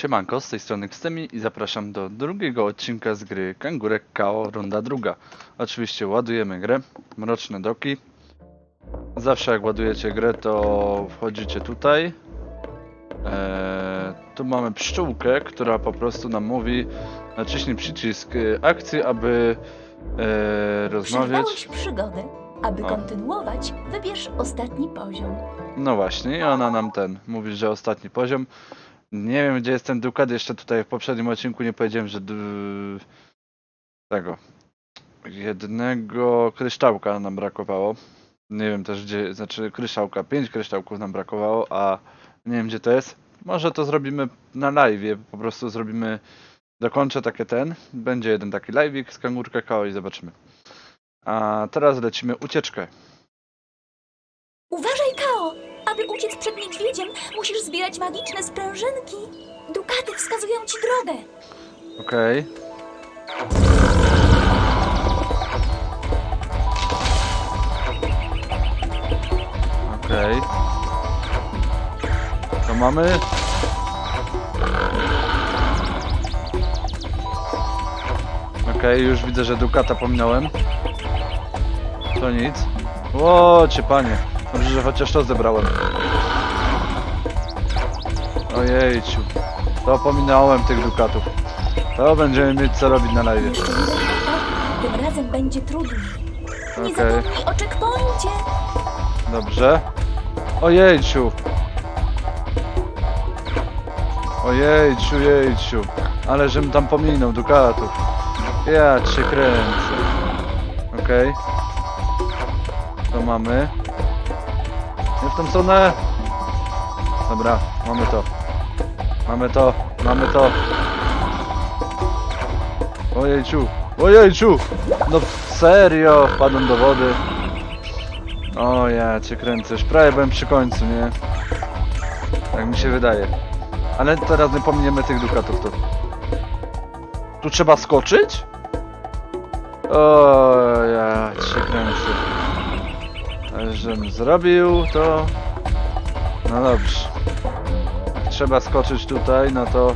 Siemanko, z tej strony Xtemi i zapraszam do drugiego odcinka z gry Kangurek KO Runda druga. Oczywiście ładujemy grę, Mroczne Doki. Zawsze jak ładujecie grę, to wchodzicie tutaj. Eee, tu mamy pszczółkę, która po prostu nam mówi naciśnij przycisk e, akcji, aby e, rozmawiać. Przygodę. Aby O. kontynuować, wybierz ostatni poziom. No właśnie, i ona nam ten mówi, że ostatni poziom. Nie wiem, gdzie jest ten dukat. Jeszcze tutaj w poprzednim odcinku nie powiedziałem, że tego jednego kryształka nam brakowało. Nie wiem też gdzie, znaczy kryształka, pięć kryształków nam brakowało, a nie wiem gdzie to jest. Może to zrobimy na live, po prostu zrobimy, dokończę takie ten, będzie jeden taki live'ik z kangurka KO i zobaczymy. A teraz lecimy ucieczkę. Uważaj, musisz zbierać magiczne sprężynki. Dukaty wskazują ci drogę. Okej. Okej. To mamy. Okej, już widzę, że Dukata pominąłem. To nic. O, panie. Dobrze, że chociaż to zebrałem. Ojejciu. To pominąłem tych Dukatów. To będziemy mieć co robić na live. Tym razem będzie trudniej. Nie Okej. zapomnij o checkpoincie. Dobrze. Ojejciu. Ojejciu, jejciu. Ale żem tam pominął dukatów. Ja cię kręcę. Okej. To mamy. Nie w tą stronę. Dobra, mamy to. Mamy to, mamy to. Ojejciu. Ojejciu. No serio, wpadłem do wody. O ja cię kręcę, już prawie byłem przy końcu, nie? Tak mi się wydaje. Ale teraz nie pominiemy tych dukatów to. Tu trzeba skoczyć? O ja cię kręcę. Żebym zrobił to... No dobrze. Trzeba skoczyć tutaj, no to...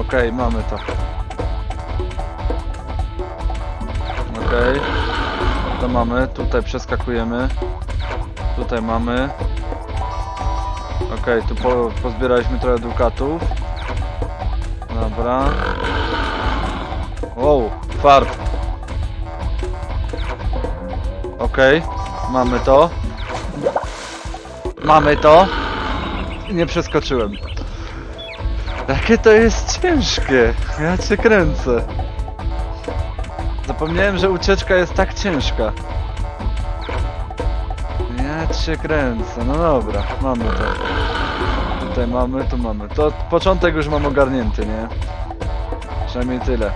Okej, mamy to. Okej. To mamy, tutaj przeskakujemy. Tutaj mamy. Okej, tu po, pozbieraliśmy trochę dukatów. Dobra. Wow, fart. Okej, mamy to. Mamy to. Nie przeskoczyłem. Jakie to jest ciężkie. Ja cię kręcę. Zapomniałem, że ucieczka jest tak ciężka. Ja cię kręcę. No dobra, mamy to. Tutaj mamy, tu mamy. To początek już mam ogarnięty, nie? Przynajmniej tyle.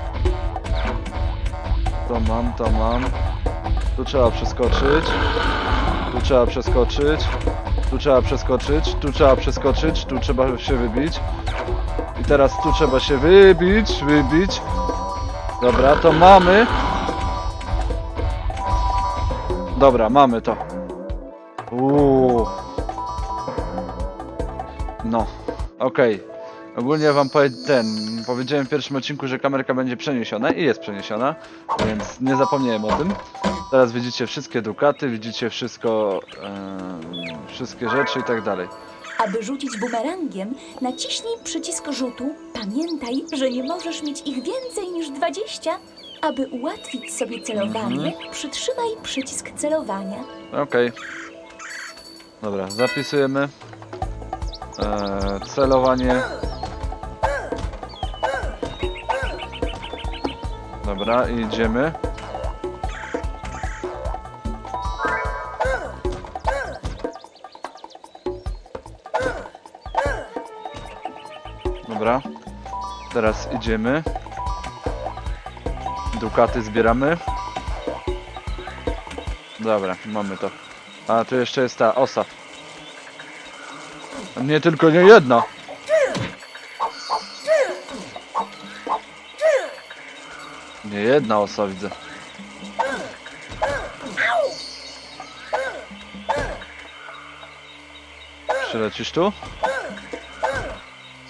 To mam, to mam. Tu trzeba przeskoczyć. Tu trzeba przeskoczyć. Tu trzeba przeskoczyć. Tu trzeba przeskoczyć. Tu trzeba się wybić. I teraz tu trzeba się wybić, wybić. Dobra, to mamy. Dobra, mamy to. Uuu. No, okej. Ogólnie wam powie ten, powiedziałem w pierwszym odcinku, że kamerka będzie przeniesiona i jest przeniesiona, więc nie zapomniałem o tym. Teraz widzicie wszystkie dukaty, widzicie wszystko, wszystkie rzeczy i tak dalej. Aby rzucić bumerangiem, naciśnij przycisk rzutu. Pamiętaj, że nie możesz mieć ich więcej niż 20. Aby ułatwić sobie celowanie, przytrzymaj przycisk celowania. Okej. Dobra, zapisujemy. Eee, celowanie. Dobra, idziemy. Teraz idziemy. Dukaty zbieramy. Dobra, mamy to. A tu jeszcze jest ta osa. Nie tylko nie jedna. Nie jedna osa widzę. Przylecisz tu?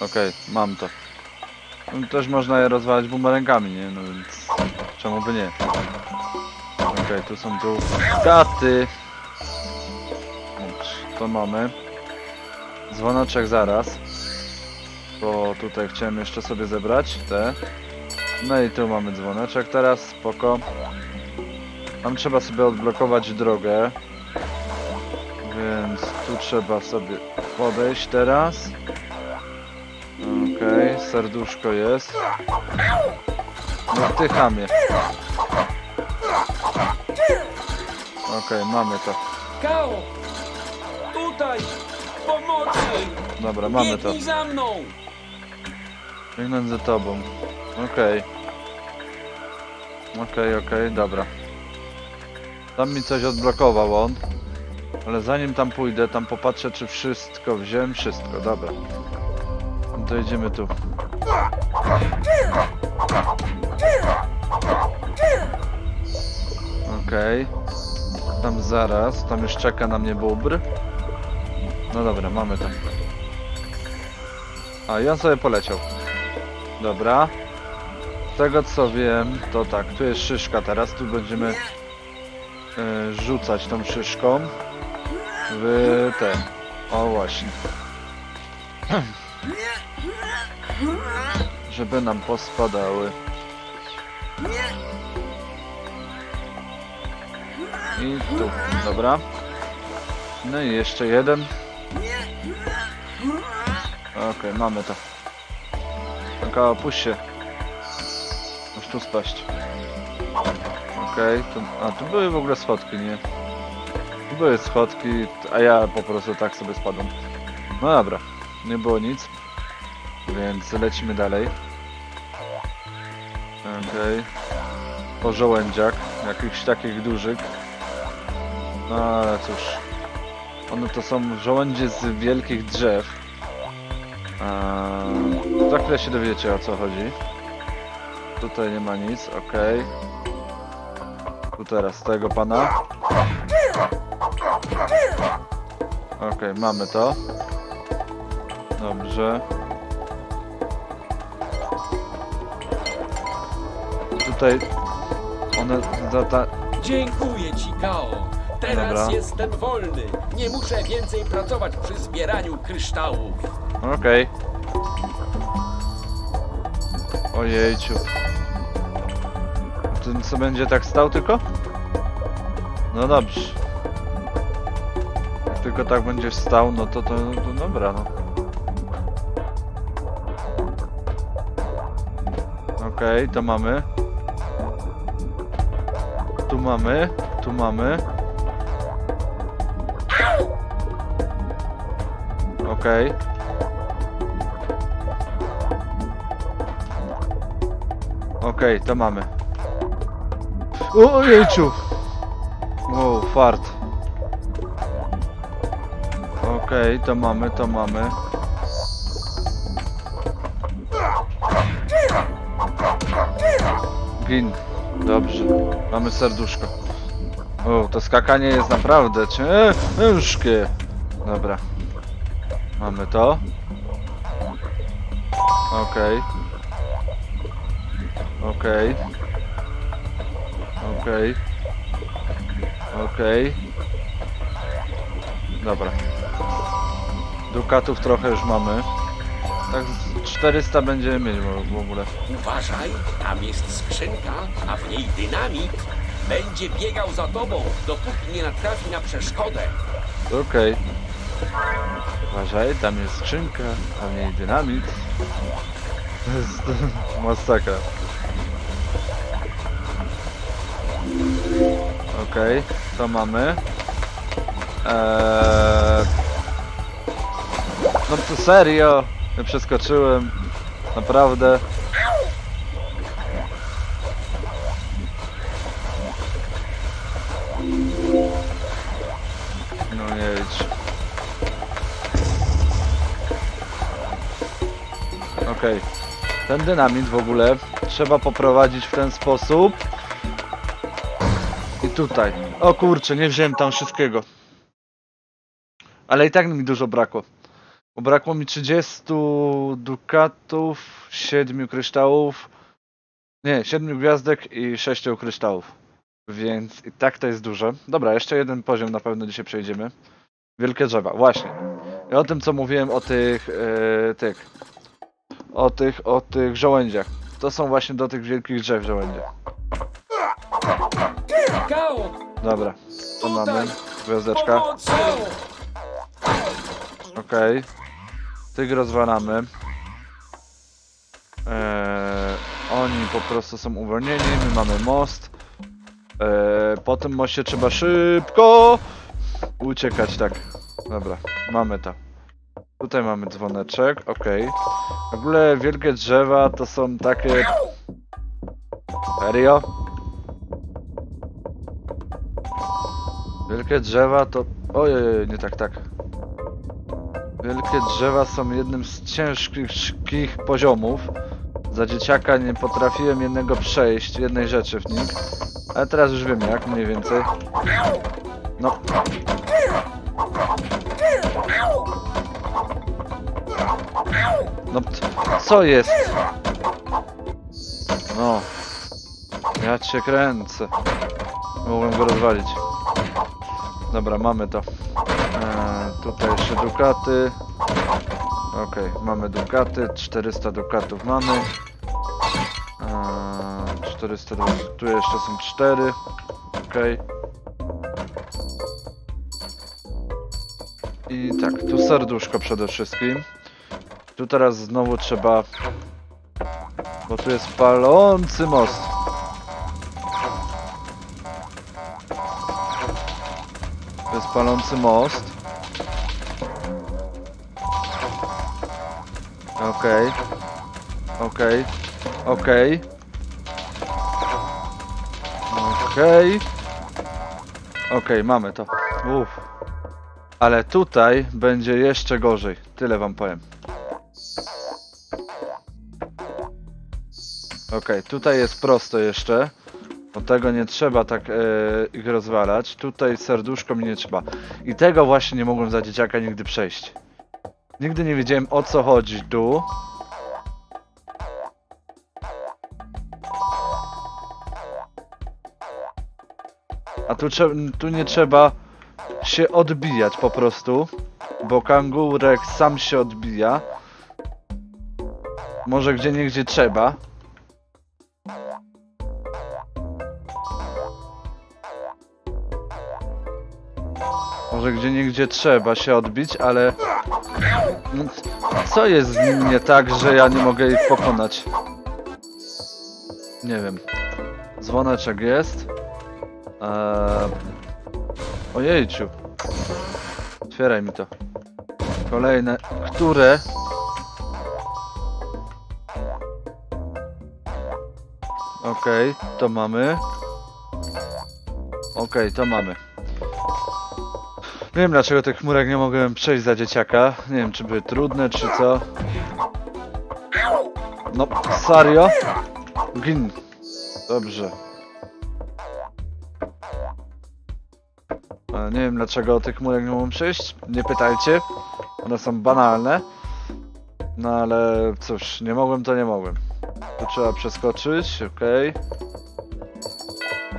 Okej, mam to. No, też można je rozwalać bumerangami, nie? No więc czemu by nie? Okej, tu są tu. Dobrze, To mamy. Dzwoneczek zaraz. Bo tutaj chciałem jeszcze sobie zebrać te. No i tu mamy dzwoneczek teraz, spoko. Tam trzeba sobie odblokować drogę. Więc tu trzeba sobie podejść teraz. Okej, serduszko jest. No ty chamie. Okej, mamy to. Kao! Tutaj! Pomocy! Dobra, mamy to. Biegnij za mną! Biegnąć za tobą. Okej. Okej, okej, dobra. Tam mi coś odblokował on. Ale zanim tam pójdę, tam popatrzę czy wszystko wziąłem. Wszystko, dobra. To idziemy tu. Okej. Tam zaraz, tam już czeka na mnie bóbr. No dobra, mamy to. A, i on sobie poleciał. Dobra. Z tego co wiem, to tak, tu jest szyszka teraz, tu będziemy e, rzucać tą szyszką w te. O właśnie. Żeby nam pospadały. I tu, dobra. No i jeszcze jeden. Okej, mamy to. Taka opuść się. Możesz tu spaść. Okej, tu, a tu były w ogóle schodki, nie? Tu były schodki, a ja po prostu tak sobie spadłem. No dobra, nie było nic. Więc lecimy dalej. Okej. Po żołędziak, jakichś takich dużych. No ale cóż. One to są żołędzie z wielkich drzew. Eee, za chwilę się dowiecie o co chodzi. Tutaj nie ma nic, ok. Tu teraz tego pana. Ok, mamy to. Dobrze. Tutaj one za ta... Dziękuję ci, Kao! Teraz Dobra. jestem wolny. Nie muszę więcej pracować przy zbieraniu kryształów. Okej. Ojejciu. Ten co będzie tak stał tylko? No dobrze. Jak tylko tak będziesz stał, no to to, to dobra no. Okej, to mamy. Tu mamy, tu mamy. Okej. Okej, to mamy. Ojejciu! Wow, fart. Okej, to mamy, to mamy. Gin. Dobrze. Mamy serduszko. O, to skakanie jest naprawdę cię- ciężkie. Dobra. Mamy to. Okej. Okej. Okej. Okej. Dobra. Dukatów trochę już mamy. Tak 400 będziemy mieć w- ogóle. Uważaj, tam jest skrzynka, a w niej dynamit. Będzie biegał za tobą, dopóki nie natrafi na przeszkodę. Okej. Uważaj, tam jest skrzynka, a w niej dynamit. To jest masakra. Okej, co mamy? Eee... No to serio? Przeskoczyłem. Naprawdę. No nie idź. Okej. Ten dynamit w ogóle trzeba poprowadzić w ten sposób. I tutaj. O kurczę, nie wziąłem tam wszystkiego. Ale i tak mi dużo brakło. Bo brakło mi 30 dukatów, 7 kryształów. Nie, 7 gwiazdek i 6 kryształów. Więc i tak to jest duże. Dobra, jeszcze jeden poziom na pewno dzisiaj przejdziemy. Wielkie drzewa, właśnie. I o tym co mówiłem o tych, e, tych, o tych, o tych żołędziach. To są właśnie do tych wielkich drzew żołędzie. Kao! Dobra, to mamy. Gwiazdeczka. Pomocy! Okej. Tych rozwalamy. Eee, oni po prostu są uwolnieni, my mamy most. Eee, po tym moście trzeba szybko uciekać, tak. Dobra, mamy to. Tutaj mamy dzwoneczek, okej. W ogóle wielkie drzewa to są takie... Serio? Wielkie drzewa to... Ojej, nie tak, tak. Wielkie drzewa są jednym z ciężkich poziomów. Za dzieciaka nie potrafiłem jednego przejść, jednej rzeczy w nim. Ale teraz już wiem jak, mniej więcej. No. No, co jest? No. Ja cię kręcę. Mogłem go rozwalić. Dobra, mamy to. Tutaj jeszcze dukaty. Okej, mamy dukaty. 400 dukatów mamy. Eee, 400 dukatów. Tu jeszcze są 4. Okej. I tak, tu serduszko przede wszystkim. Tu teraz znowu trzeba... Bo tu jest palący most. To jest palący most. Okej. Okej. Okej. Okej. Okej, mamy to. Uff. Ale tutaj będzie jeszcze gorzej. Tyle wam powiem. Okej, tutaj jest prosto jeszcze. Bo tego nie trzeba tak e, ich rozwalać. Tutaj serduszko mi nie trzeba. I tego właśnie nie mogłem za dzieciaka nigdy przejść. Nigdy nie wiedziałem o co chodzi tu. A tu, tu nie trzeba się odbijać po prostu. Bo kangurek sam się odbija. Może gdzie niegdzie trzeba. Może gdzie niegdzie trzeba się odbić, ale... No, co jest z nim nie tak, że ja nie mogę ich pokonać? Nie wiem. Dzwoneczek jest. Eee... Ojejciu. Otwieraj mi to. Kolejne. Które? Okej, to mamy. Okej, to mamy. Nie wiem dlaczego tych chmurek nie mogłem przejść za dzieciaka. Nie wiem czy były trudne czy co. No, serio? Gin. Dobrze. E, Nie wiem dlaczego tych chmurek nie mogłem przejść. Nie pytajcie. One są banalne. No ale cóż, nie mogłem to nie mogłem. Tu trzeba przeskoczyć, okej.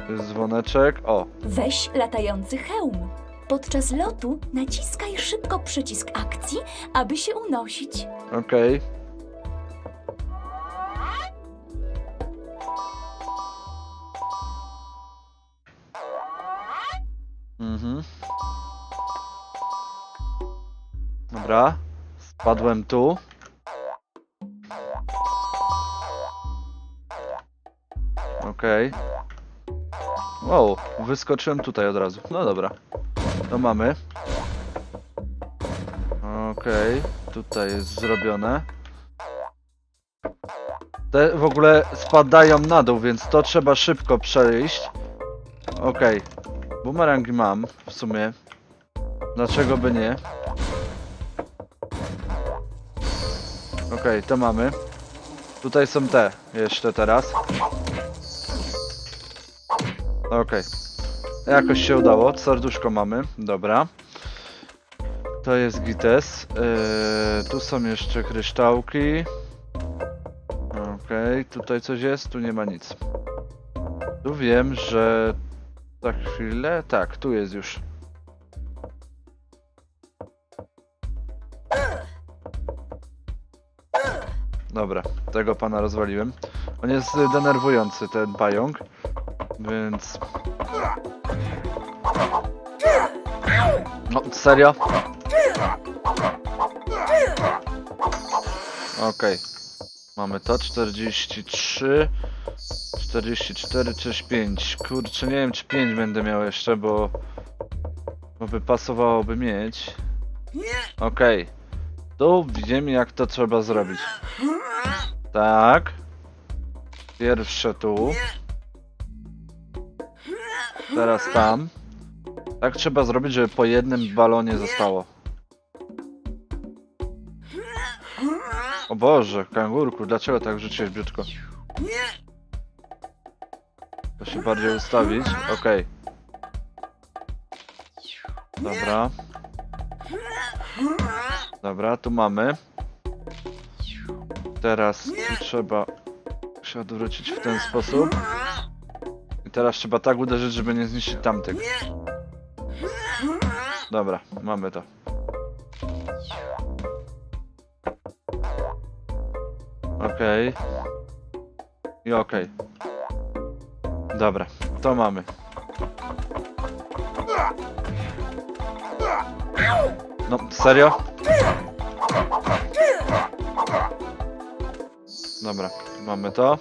Jest dzwoneczek. O, Weź latający hełm. Podczas lotu naciskaj szybko przycisk akcji, aby się unosić. Okej. Mhm. Dobra. Spadłem tu. Okej. Wow, wyskoczyłem tutaj od razu. No dobra. To mamy. Okej, tutaj jest zrobione. Te w ogóle spadają na dół, więc to trzeba szybko przejść. Okej. Bumerangi mam w sumie. Dlaczego by nie? Okej, to mamy. Tutaj są te jeszcze teraz. Okej. Jakoś się udało. Serduszko mamy. Dobra. To jest gites. Eee, tu są jeszcze kryształki. Okej, tutaj coś jest, tu nie ma nic. Tu wiem, że za chwilę. Tak, tu jest już. Dobra, tego pana rozwaliłem. On jest denerwujący, ten pająk. Więc. No, serio? Okej. Mamy to 43. 44 czy 5. Kurczę, nie wiem czy 5 będę miał jeszcze, bo. Bo by pasowałoby mieć. Okej. Tu widzimy jak to trzeba zrobić. Tak. Pierwsze tu. Teraz tam. Tak trzeba zrobić, żeby po jednym balonie zostało. O Boże, kangurku, dlaczego tak rzuciłeś biutko? To się bardziej ustawić. Okej. Dobra. Dobra, tu mamy. Teraz trzeba się odwrócić w ten sposób. I teraz trzeba tak uderzyć, żeby nie zniszczyć tamtych. Dobra, mamy to. Okej. I okej. Dobra, to mamy. No, serio? Dobra, mamy to.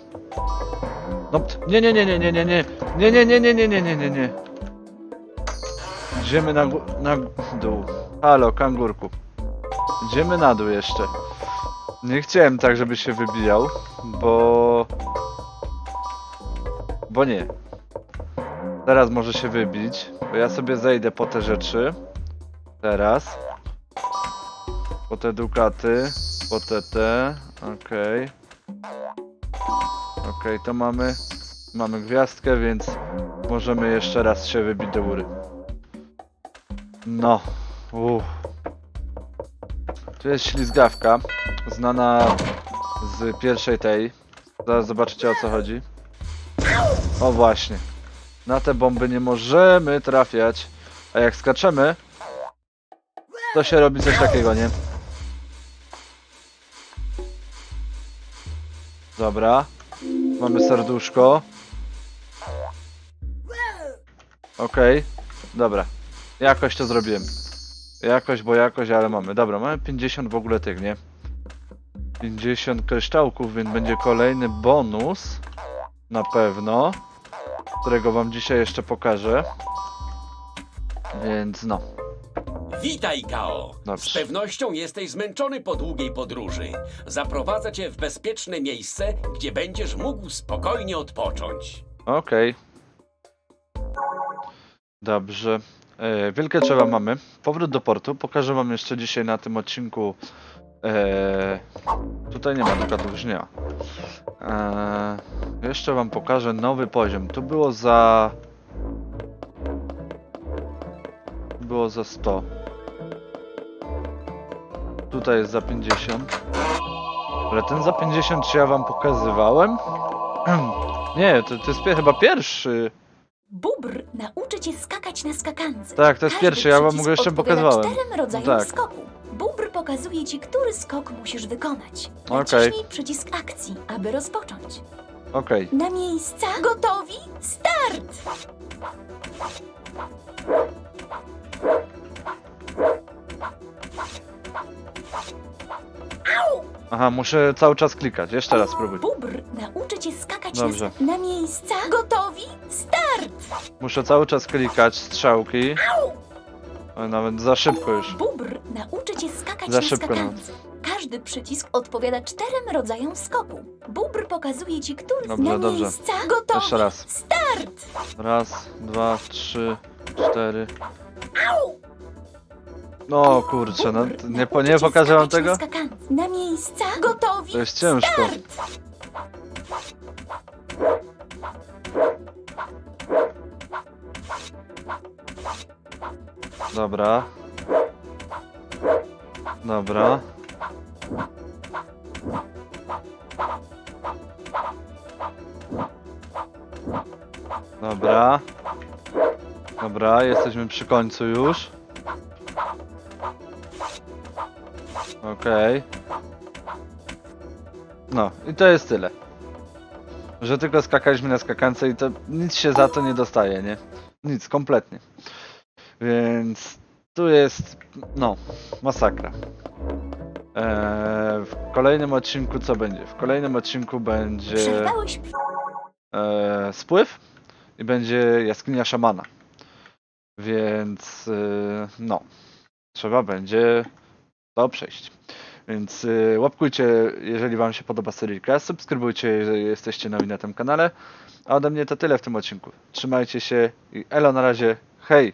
No, nie, nie, nie, nie, nie, nie, nie, nie, nie, nie, nie, nie, nie, nie, nie. Idziemy na, na dół. Halo, kangurku. Idziemy na dół jeszcze. Nie chciałem tak, żeby się wybijał, bo... Bo nie. Teraz może się wybić, bo ja sobie zejdę po te rzeczy. Teraz. Po te dukaty, po te te, okej. Okej, to mamy, mamy gwiazdkę, więc możemy jeszcze raz się wybić do góry. No, uff. Tu jest ślizgawka, znana z pierwszej tej. Zaraz zobaczycie o co chodzi. O właśnie. Na te bomby nie możemy trafiać. A jak skaczemy, to się robi coś takiego, nie? Dobra. Mamy serduszko. Okej. Dobra. Jakoś to zrobiłem. Jakoś, bo jakoś, ale mamy. Dobra, mamy 50 w ogóle tych, nie? 50 kryształków, więc będzie kolejny bonus. Na pewno. Którego wam dzisiaj jeszcze pokażę. Więc no. Witaj, Kao. Dobrze. Z pewnością jesteś zmęczony po długiej podróży. Zaprowadzę cię w bezpieczne miejsce, gdzie będziesz mógł spokojnie odpocząć. Okej. Dobrze. E, wielkie drzewa mamy. Powrót do portu. Pokażę wam jeszcze dzisiaj na tym odcinku. E, tutaj nie ma dukatów, już nie ma. E, jeszcze wam pokażę nowy poziom. Tu było za... Było za 100. Tutaj jest za 50. Ale ten za 50 czy ja wam pokazywałem? Nie, to, to jest chyba pierwszy. Bubr nauczy cię skakać na skakance. Tak, to jest Każdy pierwszy, ja wam przycisk go jeszcze odpowiada pokazywałem. czterem rodzajom Tak. skoku. Bubr pokazuje ci, który skok musisz wykonać. Okej. Naciśnij przycisk akcji, aby rozpocząć. Okej. Na miejsca, gotowi, start! Aha, muszę cały czas klikać. Jeszcze raz spróbuj. Bubr nauczy cię skakać Dobrze. na, na miejsca, gotowi, start! Muszę cały czas klikać strzałki. O, nawet za szybko już. Bubr nauczy cię skakać Za na szybko skakance. Każdy przycisk odpowiada czterem rodzajom skoku. Bubr pokazuje ci, który Dobrze, na dobrze. miejsca, gotowi, Jeszcze raz. start! Raz, dwa, trzy, cztery. No kurczę, no nie, po, nie pokażę wam tego? Na, miejsca, gotowi, To jest ciężko. Dobra. Dobra. Dobra. Dobra, jesteśmy przy końcu już. Okej. No, i to jest tyle. Że tylko skakaliśmy na skakance i to nic się za to nie dostaje, nie? Nic, kompletnie. Więc tu jest, no, masakra. Eee, w kolejnym odcinku co będzie? W kolejnym odcinku będzie Przerwałeś e, spływ i będzie jaskinia szamana. Więc e, no, trzeba będzie to przejść. Więc e, łapkujcie, jeżeli Wam się podoba seryjka, subskrybujcie, jeżeli jesteście nowi na tym kanale. A ode mnie to tyle w tym odcinku. Trzymajcie się i elo na razie, hej!